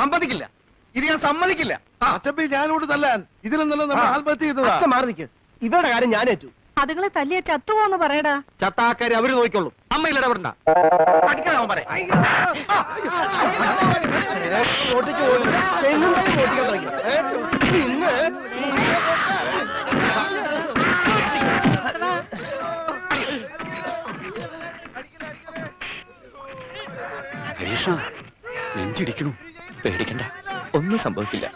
സമ്മതിക്കില്ല. ഇത് ഞാൻ സമ്മതിക്കില്ല. അച്ഛപ്പി ഞാനോട് തല്ലാൻ ഇതിലെന്നല്ല നമ്മൾ. ആത്മഹത്യ ചെയ്തതാ. അച്ഛൻ മാറി ഇവരുടെ കാര്യം ഞാൻ ഏറ്റു. അതുങ്ങളെ തല്ലിയ ചത്തുപോന്ന് പറയടാ. ചത്താക്കാരെ അവർ നോക്കിക്കോളൂ. അമ്മയിൽ ഇടപെടണ്ട. ഹരീഷ നെഞ്ചിടിക്കണു. പേടിക്കണ്ട. ഒന്നും സംഭവിക്കില്ല.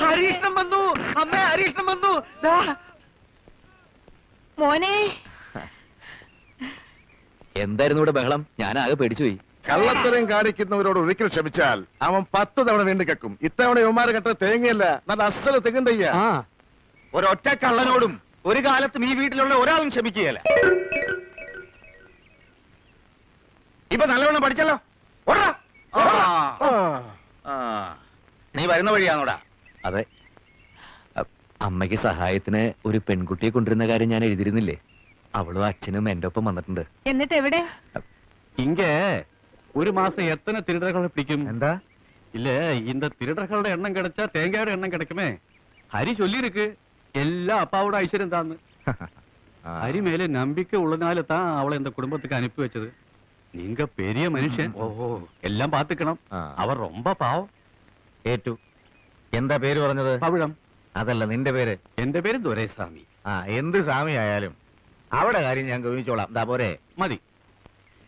ഹരീഷ്ണം വന്നു. അമ്മ ഹരീഷ്ണം വന്നു. മോനെ. എന്തായിരുന്നു ഇവിടെ ബഹളം? ഞാനാകെ പേടിച്ചുപോയി. കള്ളത്തരം കാണിക്കുന്നവരോട് ഒരിക്കൽ ക്ഷമിച്ചാൽ അവൻ പത്ത് തവണ വീണ്ടും കക്കും ഇത്തവണ യുവമാരെ കെട്ട തേങ്ങയല്ല. നല്ല അസല തെങ്ങും ഒരൊറ്റ കള്ളനോടും ഒരു കാലത്തും ഈ വീട്ടിലുള്ള ഒരാളും ക്ഷമിക്കുകയല്ല. ഇപ്പൊ നല്ലവണ്ണം പഠിച്ചല്ലോ? ആ. നീ വരുന്ന വഴിയാണോടാ? അതെ. അമ്മയ്ക്ക് സഹായത്തിന് ഒരു പെൺകുട്ടിയെ കൊണ്ടിരുന്ന കാര്യം ഞാൻ എഴുതിയിരുന്നില്ലേ? അവളും അച്ഛനും എന്റെ ഒപ്പം വന്നിട്ടുണ്ട്. എന്നിട്ട് എവിടെ ഇങ്ങേ ஒரு மாசம் எத்தனை திருடர்களை பிடிக்கும் എന്താ இல்ல இந்த திருடர்களோட எண்ணம் கிடைச்சா தேங்காயோட எண்ணம் கிடைக்குமே ஹரி சொல்லியிருக்கு எல்லா அப்பாவோட ஐஸ்வர்யம் தான் ஹரி மேல நம்பிக்கை உள்ளனால தான் அவளை இந்த குடும்பத்துக்கு அனுப்பி வச்சது நீங்க பெரிய மனுஷன் எல்லாம் பாத்துக்கணும் ആ. அவர் ரொம்ப பாவம் ഏറ്റു എന്താ പേര് പറഞ്ഞത് பவிழம் അതല്ല നിന്റെ പേര് എന്റെ പേര് ദുരൈസ്വാമി ആ എന്ത് സ്വാമി ആയാലും അവിടെ കാര്യം ഞാൻ ഗവനിച്ചോളാം ദാ പോരെ മതി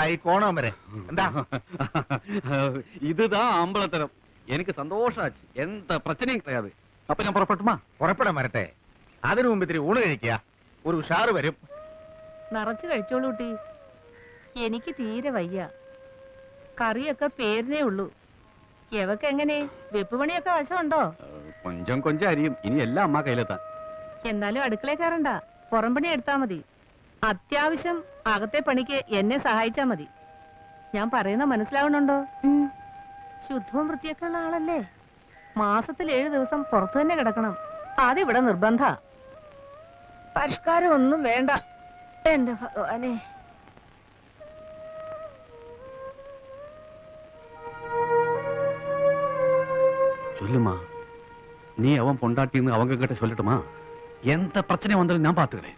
ഈ കോണം വരെ. എന്താ? இதுதான் ஆம்பளத்தனம் எனக்கு സന്തോഷം എന്ത പ്രശ്നയും കിടയാതെ അപ്പൊ ഞാൻ പുറപ്പെട്ടുമാ? പുറപ്പെടാൻ വരട്ടെ. അതിനു മുമ്പ് ഇത്തിരി ഊണ് കഴിക്കുക. ഒരു ഉഷാറ് വരും. നിറച്ചു കഴിച്ചോളൂ കുട്ടി. എനിക്ക് തീരെ വയ്യ. കറിയൊക്കെ പേരിനേ ഉള്ളൂ. എവക്ക് എങ്ങനെ? വെപ്പുപണിയൊക്കെ വശമുണ്ടോ? കൊഞ്ചം കൊഞ്ചം അരിയും. ഇനി എല്ലാം അമ്മ കയ്യിലെത്താൻ. എന്നാലും അടുക്കളയിൽ കയറണ്ട. പുറംപണി എടുത്താ മതി. അത്യാവശ്യം അകത്തെ പണിക്ക് എന്നെ സഹായിച്ചാ മതി ഞാൻ പറയുന്ന മനസ്സിലാവണുണ്ടോ ശുദ്ധവും വൃത്തിയൊക്കെ ഉള്ള ആളല്ലേ മാസത്തിൽ ഏഴ് ദിവസം പുറത്തു തന്നെ കിടക്കണം അതിവിടെ നിർബന്ധ പരിഷ്കാരം ഒന്നും വേണ്ട എന്റെ ഭഗവാനെ சொல்லுமா நீ அவன் பொண்டாட்டின்னு அவங்க கிட்ட சொல்லட்டுமா எந்த பிரச்சனை வந்தாலும் நான் பாத்துக்கிறேன்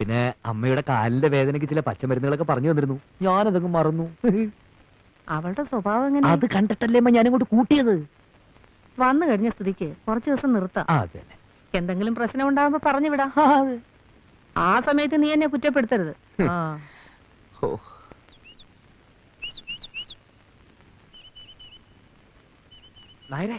പിന്നെ അമ്മയുടെ കാലിന്റെ വേദനയ്ക്ക് ചില പച്ചമരുന്നുകളൊക്കെ പറഞ്ഞു തന്നിരുന്നു. ഞാനതങ്ങ് മറന്നു. അവളുടെ സ്വഭാവം എങ്ങനെ? അത് കണ്ടിട്ടല്ലേ അമ്മ ഞാനിങ്ങോട്ട് കൂട്ടിയത്? വന്നു കഴിഞ്ഞ സ്ഥിതിക്ക് കുറച്ച് ദിവസം നിർത്താം. എന്തെങ്കിലും പ്രശ്നം ഉണ്ടാകുമ്പോ പറഞ്ഞു വിടാം ആ സമയത്ത് നീ എന്നെ കുറ്റപ്പെടുത്തരുത്. നായരെ.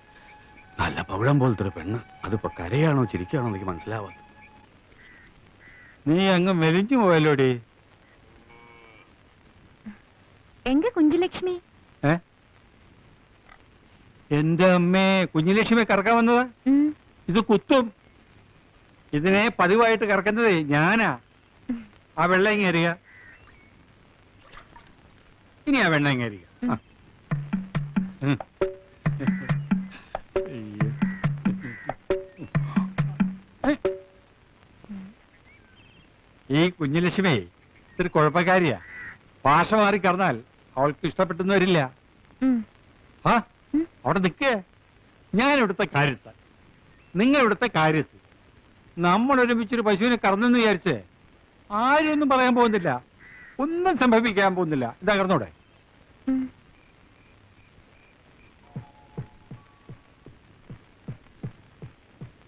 നല്ല പവിഴം പോലത്തെ ഒരു പെണ്ണ്. അതിപ്പോ കരയാണോ ചിരിക്കാണോ എനിക്ക് മനസ്സിലാവാത്ത. നീ അങ്ങ് മെലിഞ്ഞു പോയല്ലോടി. എങ്ക കുഞ്ചുലക്ഷ്മി എന്റെ അമ്മേ കുഞ്ഞുലക്ഷ്മി കറക്കാൻ വന്നതാ? ഇത് കുത്തും. ഇതിനെ പതിവായിട്ട് കറക്കുന്നത് ഞാനാ. ആ വെള്ളം ഇങ്ങേറിയ ഇനി ആ വെള്ളം ഇങ്ങ് ഈ കുഞ്ഞുലക്ഷ്മി ഇത്തിരി കുഴപ്പക്കാരിയാ. ഭാഷ മാറി കടന്നാൽ അവൾക്ക് ഇഷ്ടപ്പെട്ടെന്ന് വരില്ല ആ അവിടെ നിൽക്കേ ഞാൻ ഇവിടുത്തെ കാര്യത്ത് നിങ്ങൾ ഇവിടുത്തെ കാര്യത്ത് നമ്മൾ ഒരുമിച്ചൊരു പശുവിനെ കറന്നെന്ന് വിചാരിച്ച് ആരും ഒന്നും പറയാൻ പോകുന്നില്ല. ഒന്നും സംഭവിക്കാൻ പോകുന്നില്ല. ഇതാ കടന്നോടെ.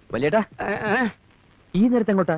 വലിയേട്ടാ ഈ നേരത്തെ എങ്ങോട്ടാ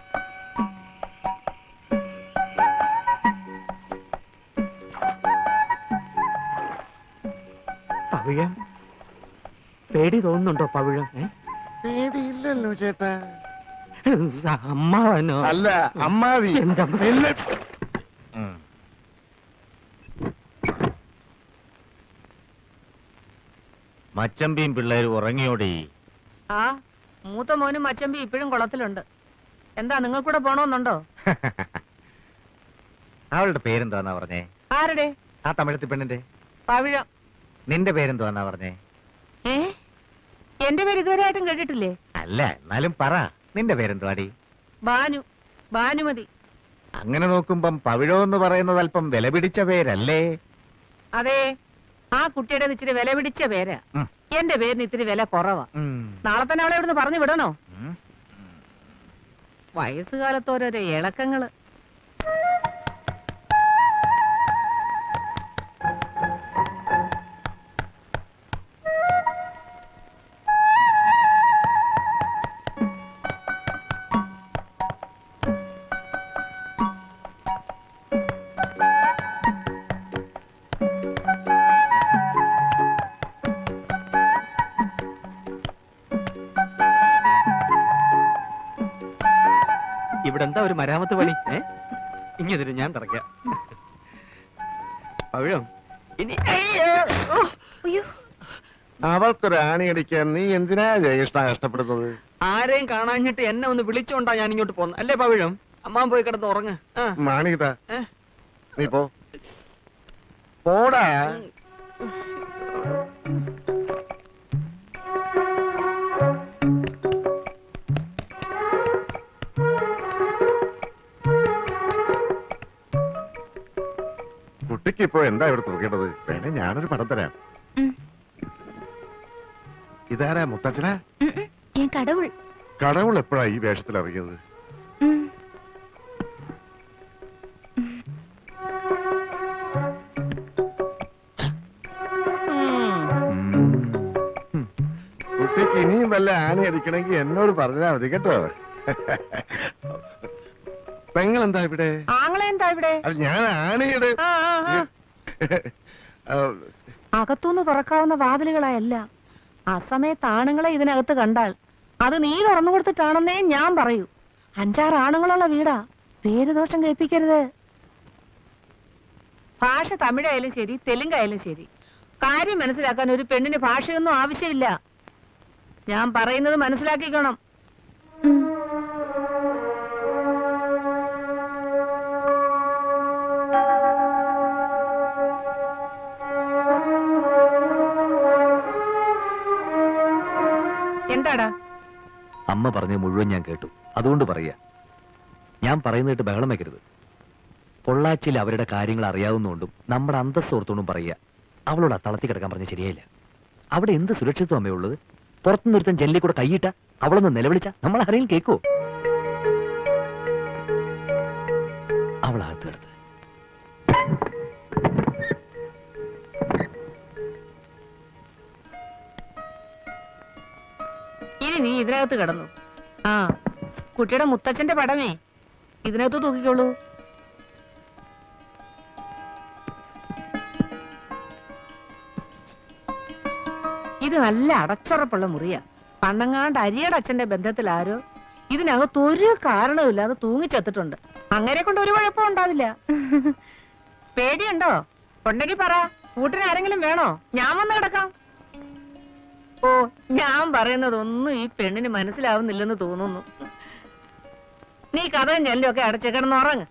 പവിഴം പേടി തോന്നുന്നുണ്ടോ പവിഴം? പേടിയില്ലല്ലോ ചേട്ടാ. അമ്മാവനോ? അല്ല അമ്മാവി. എന്താ? ഇല്ല. മച്ചമ്പിയും പിള്ളേർ ഉറങ്ങിയോടി. ആ മൂത്ത മോനും മച്ചമ്പി ഇപ്പോഴും കുളത്തിലുണ്ട്. എന്താ നിങ്ങൾ കൂടെ പോണോന്നുണ്ടോ? അവളുടെ പേരെന്താന്നാ പറഞ്ഞേ? ആരുടെ? ആ തമിഴത്തി പെണ്ണിന്റെ. പവിഴം. നിന്റെ പേരെന്താന്നാ പറഞ്ഞേ? ഏ? എന്റെ പേര് ഇതുവരെ ആയിട്ടും കേട്ടിട്ടില്ലേ? അല്ല എന്നാലും പറ. നിന്റെ പേരെന്തുവാടി? ബാനു. ബാനുമതി. അങ്ങനെ നോക്കുമ്പം പവിഴോ എന്ന് പറയുന്നത് അല്പം വില പിടിച്ച പേരല്ലേ? അതെ ആ കുട്ടിയുടെ ഇച്ചിരി വില പിടിച്ച പേരാ. ഉം. എന്റെ പേരിന് ഇത്തിരി വില കുറവാ. ഉം. നാളെ തന്നെ അവളെ ഇവിടുന്ന് പറഞ്ഞു വിടണോ? ഉം. വയസ്സുകാലത്ത് ഓരോരോ ഇളക്കങ്ങൾ. ഇവിടെ എന്താ ഒരു മരാമത്ത് പണി? ഏ? ഇങ്ങെതിര് ഞാൻ തറയ്ക്കാം. പവിഴം ഇനി അയ്യോ! അവൾക്കൊരു ആണിയടിക്കാൻ നീ എന്തിനാ ജയകൃഷ്ണ കഷ്ടപ്പെടുന്നത്? ആരെയും കാണാഞ്ഞിട്ട് എന്നെ ഒന്ന് വിളിച്ചോണ്ടാ ഞാൻ ഇങ്ങോട്ട് പോന്നു. അല്ലേ പവിഴം? അമ്മാൻ പോയി കിടന്ന് ഉറങ്ങ്. മാണിത? നീ പോ. പോടാ. കുട്ടിക്ക് ഇപ്പോ എന്താ ഇവിടെ തുറക്കേണ്ടത് വേണേ ഞാനൊരു പടം തരാം. ഇതാരാ മുത്തച്ഛനാ. കടവുൾ. കടവുൾ എപ്പോഴാ ഈ വേഷത്തിൽ ഇറങ്ങിയത്? ഉം. കുട്ടിക്ക് ഇനിയും വല്ല ആണി അടിക്കണമെങ്കിൽ എന്നോട് പറഞ്ഞാ മതി കേട്ടോ. പെങ്ങൾ എന്താ ഇവിടെ എന്താ ഇവിടെ? ഞാൻ ആണിയുടെ അകത്തുനിന്ന് തുറക്കാവുന്ന വാതിലുകളായല്ല ആ സമയത്ത് ആണുങ്ങളെ ഇതിനകത്ത് കണ്ടാൽ അത് നീ തുറന്നു കൊടുത്തിട്ടാണെന്നേ ഞാൻ പറയൂ. അഞ്ചാറ് ആണുങ്ങളുള്ള വീടാ. പേര് ദോഷം കേൾപ്പിക്കരുത്. ഭാഷ തമിഴായാലും ശരി തെലുങ്കായാലും ശരി. കാര്യം മനസ്സിലാക്കാൻ ഒരു പെണ്ണിന് ഭാഷയൊന്നും ആവശ്യമില്ല. ഞാൻ പറയുന്നത് മനസ്സിലാക്കിക്കണം. എന്താടാ? അമ്മ പറഞ്ഞ മുഴുവൻ ഞാൻ കേട്ടു. അതുകൊണ്ട് പറയാ ഞാൻ പറയുന്നിട്ട് ബഹളം വയ്ക്കരുത് പൊള്ളാച്ചിൽ അവരുടെ കാര്യങ്ങൾ അറിയാവുന്നതുകൊണ്ടും നമ്മുടെ അന്തസ്സോർത്തോണ്ടും പറയുക. അവളോട് ആ തളത്തി കിടക്കാൻ പറഞ്ഞ ശരിയായില്ല. അവിടെ എന്ത് സുരക്ഷിതം അമ്മയുള്ളത് പുറത്തുനിന്ന് ഒരുത്തൻ ജനലിൽ കൂടെ കൈയിട്ട അവളൊന്ന് നിലവിളിച്ച. നമ്മൾ ആരെയും കേൾക്കോ അവളകത്ത് നീ ഇതിനകത്ത് കിടന്നു. ആ കുട്ടിയുടെ മുത്തച്ഛന്റെ പടമേ. ഇതിനകത്ത് തൂക്കിക്കോളൂ. ഇത് നല്ല അടച്ചുറപ്പുള്ള മുറിയ. പണ്ടങ്ങാണ്ട് അരിയുടെ അച്ഛന്റെ ബന്ധത്തിൽ ആരോ ഇതിനകത്ത് ഒരു കാരണവുമില്ലാതെ തൂങ്ങിച്ചെത്തിട്ടുണ്ട്. അങ്ങനെ കൊണ്ട് ഒരു കുഴപ്പം ഉണ്ടാവില്ല. പേടിയുണ്ടോ? ഉണ്ടെങ്കിൽ പറ. കൂട്ടിന് ആരെങ്കിലും വേണോ? ഞാൻ വന്ന് കിടക്കാം. ഓ ഞാൻ പറയുന്നതൊന്നും ഈ പെണ്ണിന് മനസ്സിലാവുന്നില്ലെന്ന് തോന്നുന്നു. നീ കഥയും ചെല്ലൊക്കെ അടച്ചു കിടന്നുറങ്ങ്